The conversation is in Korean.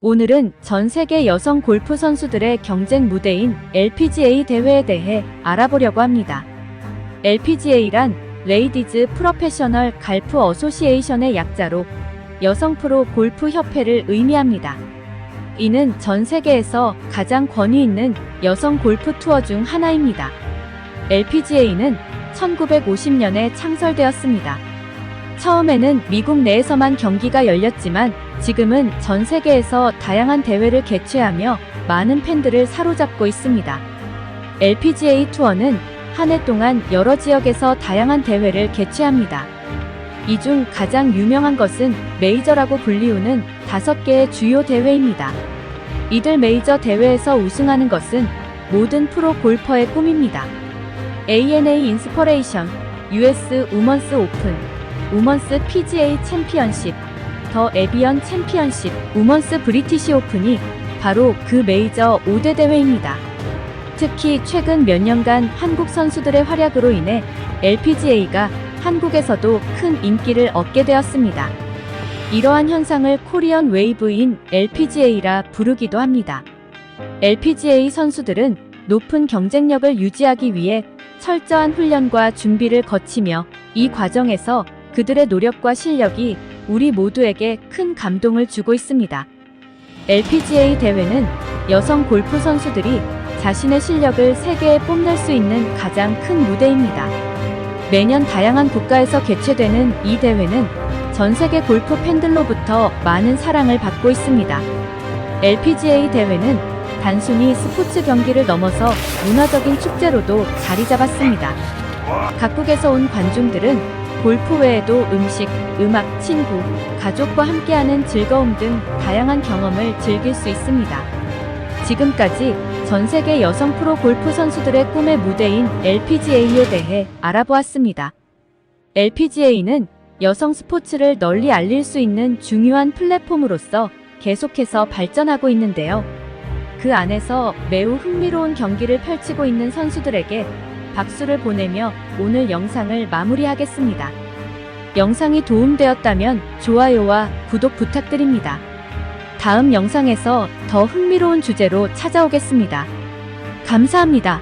오늘은 전 세계 여성 골프 선수들의 경쟁 무대인 LPGA 대회에 대해 알아보려고 합니다. LPGA란 레이디즈 프로페셔널 갈프 어소시에이션의 약자로 여성 프로 골프 협회를 의미합니다. 이는 전 세계에서 가장 권위 있는 여성 골프 투어 중 하나입니다. LPGA는 1950년에 창설되었습니다. 처음에는 미국 내에서만 경기가 열렸지만 지금은 전 세계에서 다양한 대회를 개최하며 많은 팬들을 사로잡고 있습니다. LPGA 투어는 한 해 동안 여러 지역에서 다양한 대회를 개최합니다. 이 중 가장 유명한 것은 메이저라고 불리우는 다섯 개의 주요 대회입니다. 이들 메이저 대회에서 우승하는 것은 모든 프로 골퍼의 꿈입니다. ANA 인스퍼레이션, US 우먼스 오픈, 우먼스 PGA 챔피언십, 더 에비언 챔피언십, 우먼스 브리티시 오픈이 바로 그 메이저 5대 대회입니다. 특히 최근 몇 년간 한국 선수들의 활약으로 인해 LPGA가 한국에서도 큰 인기를 얻게 되었습니다. 이러한 현상을 코리언 웨이브인 LPGA라 부르기도 합니다. LPGA 선수들은 높은 경쟁력을 유지하기 위해 철저한 훈련과 준비를 거치며 이 과정에서 그들의 노력과 실력이 우리 모두에게 큰 감동을 주고 있습니다. LPGA 대회는 여성 골프 선수들이 자신의 실력을 세계에 뽐낼 수 있는 가장 큰 무대입니다. 매년 다양한 국가에서 개최되는 이 대회는 전 세계 골프 팬들로부터 많은 사랑을 받고 있습니다. LPGA 대회는 단순히 스포츠 경기를 넘어서 문화적인 축제로도 자리 잡았습니다. 각국에서 온 관중들은 골프 외에도 음식, 음악, 친구, 가족과 함께하는 즐거움 등 다양한 경험을 즐길 수 있습니다. 지금까지 전 세계 여성 프로 골프 선수들의 꿈의 무대인 LPGA에 대해 알아보았습니다. LPGA는 여성 스포츠를 널리 알릴 수 있는 중요한 플랫폼으로서 계속해서 발전하고 있는데요. 그 안에서 매우 흥미로운 경기를 펼치고 있는 선수들에게 박수를 보내며 오늘 영상을 마무리하겠습니다. 영상이 도움되었다면 좋아요와 구독 부탁드립니다. 다음 영상에서 더 흥미로운 주제로 찾아오겠습니다. 감사합니다.